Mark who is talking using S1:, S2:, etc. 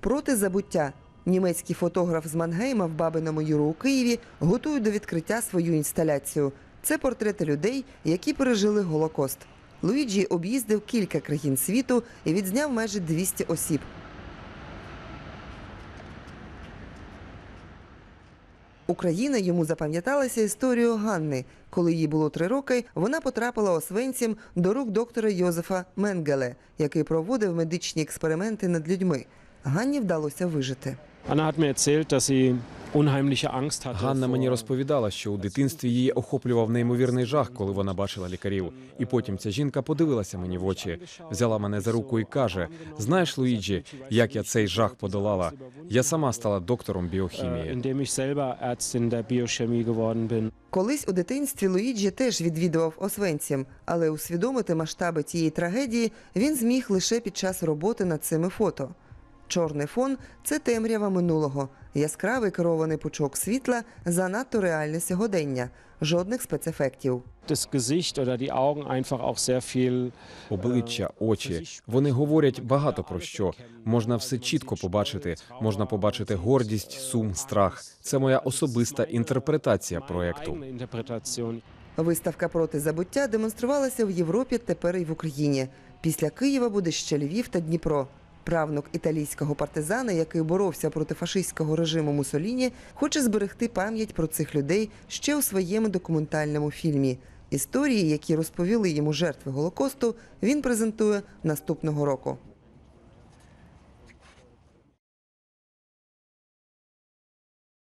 S1: Проти забуття. Німецький фотограф з Мангейма в Бабиному Юру у Києві готує до відкриття свою інсталяцію. Це портрети людей, які пережили Голокост. Луїджі об'їздив кілька країн світу і відзняв майже 200 осіб. Україна йому запам'яталася історією Ганни. Коли їй було три роки, вона потрапила освенцім до рук доктора Йозефа Менгеле, який проводив медичні експерименти над людьми. Ганні вдалося вижити.
S2: Ганна мені розповідала, що у дитинстві її охоплював неймовірний жах, коли вона бачила лікарів. І потім ця жінка подивилася мені в очі, взяла мене за руку і каже: Знаєш, Луїджі, як я цей жах подолала? Я сама стала доктором
S3: äh,
S2: біохімії.
S3: bin.
S1: Колись у дитинстві Луїджі теж відвідував Освенцім, але усвідомити масштаби цієї трагедії він зміг лише під час роботи над цими фото. Чорний фон це темрява минулого, яскравий керований пучок світла, занадто реальне сьогодення, жодних спецефектів.
S3: Viel
S2: Обличчя, очі вони говорять багато про що. Можна все чітко побачити. Можна побачити гордість, сум, страх. Це моя особиста інтерпретація проекту.
S1: Виставка проти забуття демонструвалася в Європі, тепер і в Україні. Після Києва буде ще Львів та Дніпро. Правнук італійського партизана, який боровся проти фашистського режиму Мусоліні, хоче зберегти пам'ять про цих людей ще у своєму документальному фільмі. Історії, які розповіли йому жертви Голокосту, він презентує наступного року.